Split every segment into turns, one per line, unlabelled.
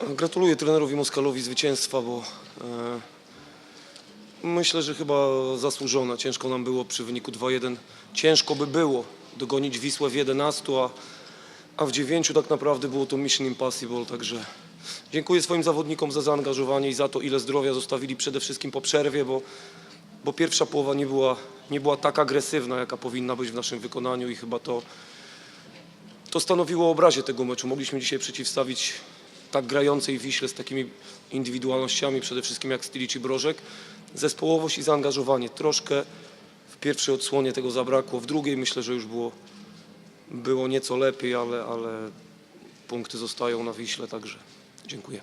Gratuluję trenerowi Moskalowi zwycięstwa, bo e, myślę, że chyba zasłużone. Ciężko nam było przy wyniku 2-1. Ciężko by było dogonić Wisłę w 11, a, a w 9 tak naprawdę było to mission impossible, także dziękuję swoim zawodnikom za zaangażowanie i za to, ile zdrowia zostawili przede wszystkim po przerwie, bo, bo pierwsza połowa nie była, nie była tak agresywna, jaka powinna być w naszym wykonaniu i chyba to, to stanowiło obrazie tego meczu. Mogliśmy dzisiaj przeciwstawić tak grającej Wiśle z takimi indywidualnościami, przede wszystkim jak Stilic i Brożek. Zespołowość i zaangażowanie. Troszkę w pierwszej odsłonie tego zabrakło, w drugiej myślę, że już było, było nieco lepiej, ale, ale punkty zostają na Wiśle, także dziękuję.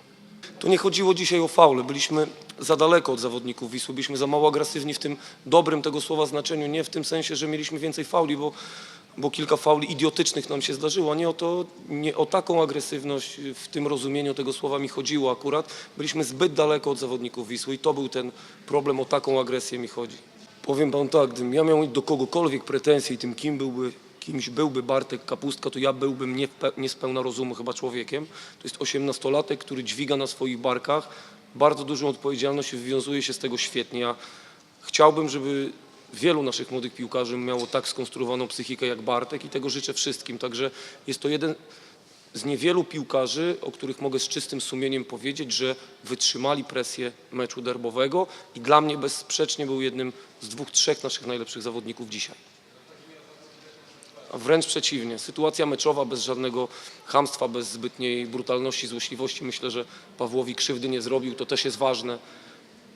Tu nie chodziło dzisiaj o faule. Byliśmy za daleko od zawodników Wisły. Byliśmy za mało agresywni w tym dobrym tego słowa znaczeniu. Nie w tym sensie, że mieliśmy więcej fauli, bo, bo kilka fauli idiotycznych nam się zdarzyło. Nie o, to, nie o taką agresywność w tym rozumieniu tego słowa mi chodziło akurat. Byliśmy zbyt daleko od zawodników Wisły i to był ten problem. O taką agresję mi chodzi. Powiem Wam tak, gdybym ja miał do kogokolwiek pretensje i tym kim byłby, kimś byłby Bartek Kapustka, to ja byłbym nie, w pe- nie z pełna rozumu chyba człowiekiem. To jest osiemnastolatek, który dźwiga na swoich barkach bardzo dużą odpowiedzialność i wywiązuje się z tego świetnie. Ja chciałbym, żeby wielu naszych młodych piłkarzy miało tak skonstruowaną psychikę jak Bartek i tego życzę wszystkim. Także jest to jeden z niewielu piłkarzy, o których mogę z czystym sumieniem powiedzieć, że wytrzymali presję meczu derbowego i dla mnie bezsprzecznie był jednym z dwóch, trzech naszych najlepszych zawodników dzisiaj. A wręcz przeciwnie. Sytuacja meczowa bez żadnego chamstwa, bez zbytniej brutalności, złośliwości. Myślę, że Pawłowi krzywdy nie zrobił, to też jest ważne.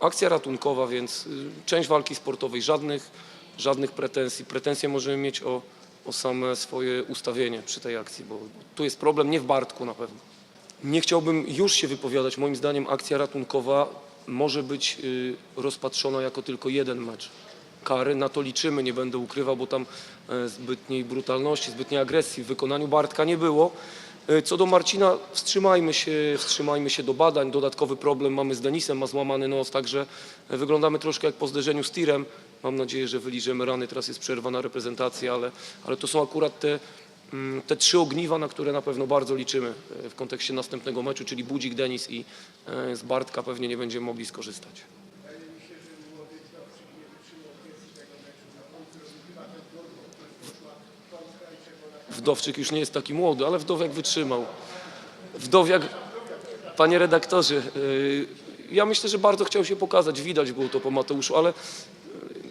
Akcja ratunkowa, więc y, część walki sportowej, żadnych, żadnych pretensji. Pretensje możemy mieć o, o same swoje ustawienie przy tej akcji, bo tu jest problem nie w Bartku na pewno. Nie chciałbym już się wypowiadać. Moim zdaniem akcja ratunkowa może być y, rozpatrzona jako tylko jeden mecz. Kary, na to liczymy, nie będę ukrywał, bo tam e, zbytniej brutalności, zbytniej agresji w wykonaniu Bartka nie było. E, Co do Marcina, wstrzymajmy się, wstrzymajmy się do badań. Dodatkowy problem mamy z Denisem, ma złamany nos, także e, wyglądamy troszkę jak po zderzeniu z tirem. Mam nadzieję, że wyliżemy rany, teraz jest przerwa na reprezentację, ale, ale to są akurat te, mm, te trzy ogniwa, na które na pewno bardzo liczymy e, w kontekście następnego meczu, czyli Budzik, Denis i z Bartka pewnie nie będziemy mogli skorzystać. Wdowczyk już nie jest taki młody, ale Wdowiak wytrzymał. Wdowiak, panie redaktorze, yy, ja myślę, że bardzo chciał się pokazać, widać było to po Mateuszu, ale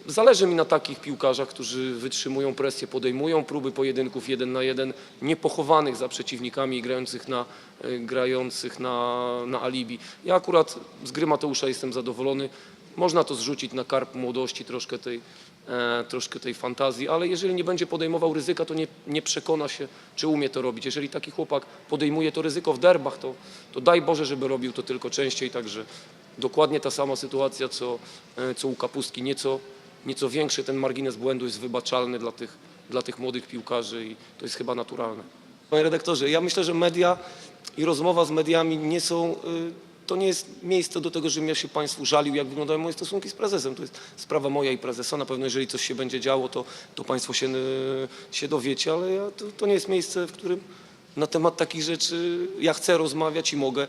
zależy mi na takich piłkarzach, którzy wytrzymują presję, podejmują próby pojedynków jeden na jeden, niepochowanych za przeciwnikami i grających na, yy, grających na, na alibi. Ja akurat z gry Mateusza jestem zadowolony. Można to zrzucić na karp młodości, troszkę tej, e, troszkę tej fantazji, ale jeżeli nie będzie podejmował ryzyka, to nie, nie przekona się, czy umie to robić. Jeżeli taki chłopak podejmuje to ryzyko w derbach, to, to daj Boże, żeby robił to tylko częściej, także dokładnie ta sama sytuacja, co, e, co u Kapustki, nieco, nieco większy ten margines błędu jest wybaczalny dla tych, dla tych młodych piłkarzy i to jest chyba naturalne. Panie redaktorze, ja myślę, że media i rozmowa z mediami nie są, y, to nie jest miejsce do tego, żebym ja się Państwu żalił, jak wyglądają moje stosunki z prezesem. To jest sprawa moja i prezesa. Na pewno jeżeli coś się będzie działo, to, to Państwo się, y, się dowiecie, ale ja, to, to nie jest miejsce, w którym na temat takich rzeczy ja chcę rozmawiać i mogę.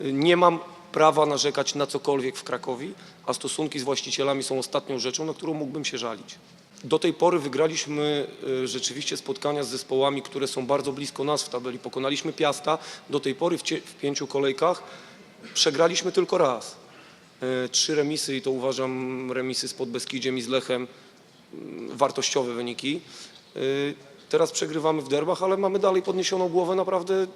Y, Nie mam prawa narzekać na cokolwiek w Krakowie, a stosunki z właścicielami są ostatnią rzeczą, na którą mógłbym się żalić. Do tej pory wygraliśmy y, rzeczywiście spotkania z zespołami, które są bardzo blisko nas w tabeli. Pokonaliśmy Piasta. Do tej pory w, w pięciu kolejkach przegraliśmy tylko raz. Y, Trzy remisy i to uważam remisy z Podbeskidziem i z Lechem mm, wartościowe wyniki. Y, Teraz przegrywamy w derbach, ale mamy dalej podniesioną głowę naprawdę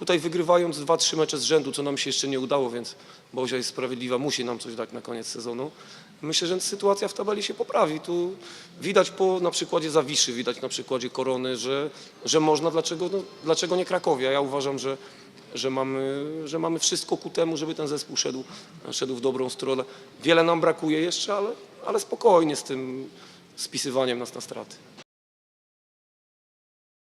tutaj wygrywając dwa, trzy mecze z rzędu, co nam się jeszcze nie udało, więc Bozia jest sprawiedliwa, musi nam coś dać na koniec sezonu. Myślę, że sytuacja w tabeli się poprawi. Tu widać po, na przykładzie Zawiszy, widać na przykładzie Korony, że, że można, dlaczego, no, dlaczego nie Krakowia. Ja uważam, że, że, mamy, że mamy wszystko ku temu, żeby ten zespół szedł, szedł w dobrą stronę. Wiele nam brakuje jeszcze, ale, ale spokojnie z tym spisywaniem nas na straty.